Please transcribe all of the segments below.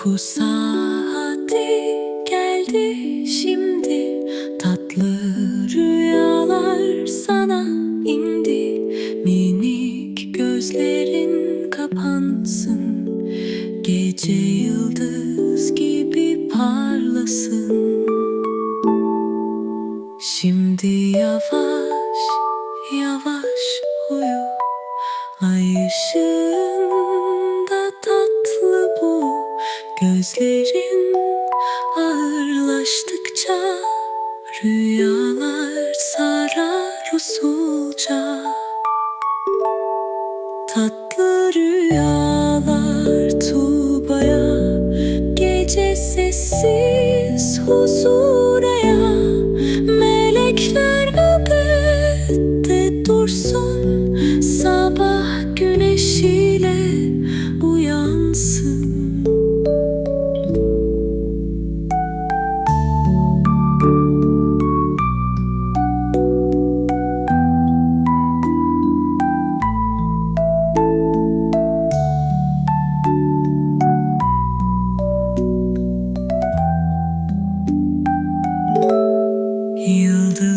Uyku saati geldi şimdi. Tatlı rüyalar sana indi. Minik gözlerin kapansın. Gece yıldız gibi parlasın. Şimdi yavaş yavaş uyu. Ay ışığında Gözlerin ağırlaştıkça Rüyalar sarar usulca. Tatlı rüyalar Tuğba'ya Gece sessiz huzuraya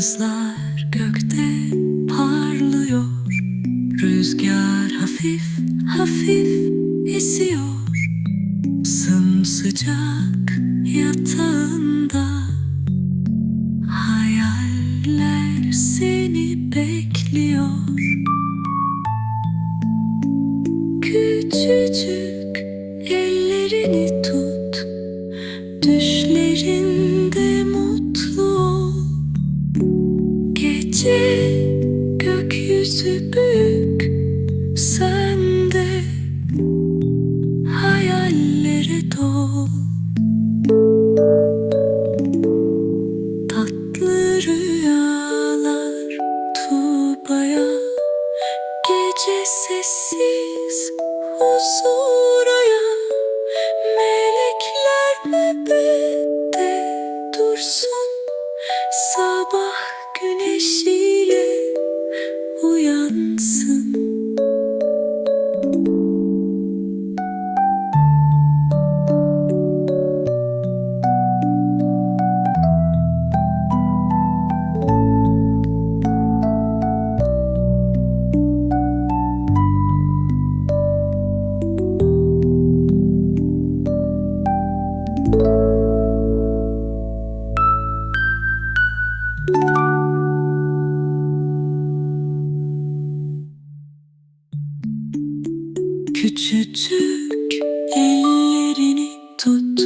Yıldızlar gökte parlıyor. Rüzgar hafif hafif esiyor. Sımsıcak Gece sessiz huzuraya Küçücük ellerini tut.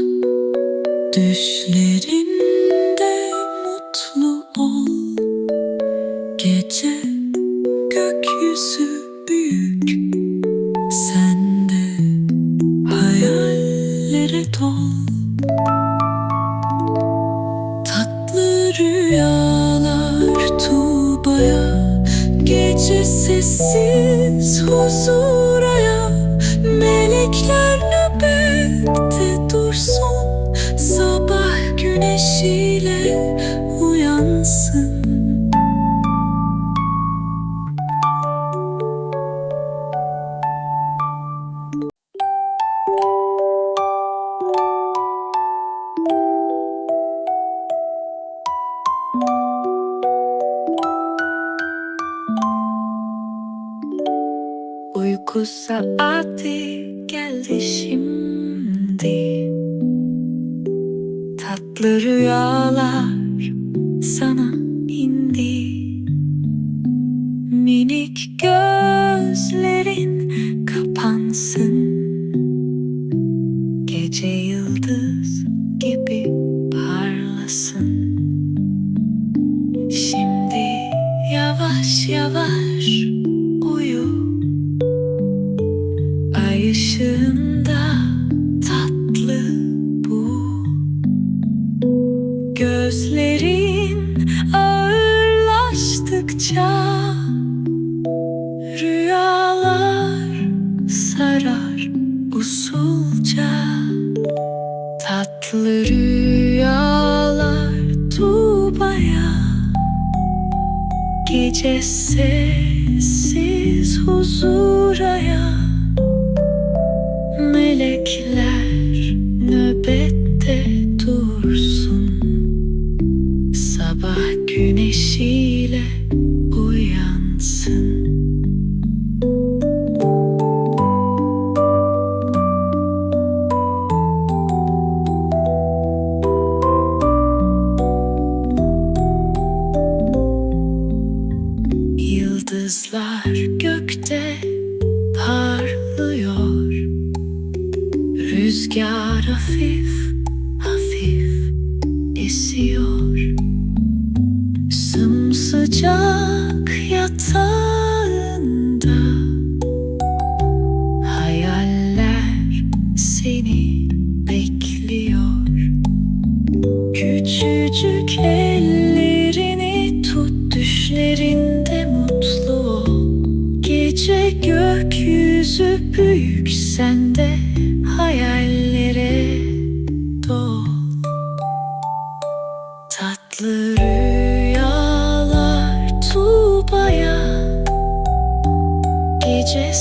Düşlerinde mutlu ol. Gece gökyüzü büyük. Sen de hayallere dol. Tatlı rüyalar Tuğba'ya. Gece sessiz huzuraya Melekler Uyku saati geldi şimdi. Tatlı rüyalar sana indi. Minik gözlerin kapansın. Gece yıldız gibi parlasın. Şimdi yavaş yavaş gece sessiz huzuraya Melekler nöbette dursun. Sabah güneşi Rüzgar hafif hafif esiyor. Sımsıcak yatağında Hayaller seni bekliyor. Küçücük ellerini tut düşlerinde mutlu ol. Gece gökyüzü Gözü büyük sende hayallere dol. Tatlı rüyalar tubaya Gece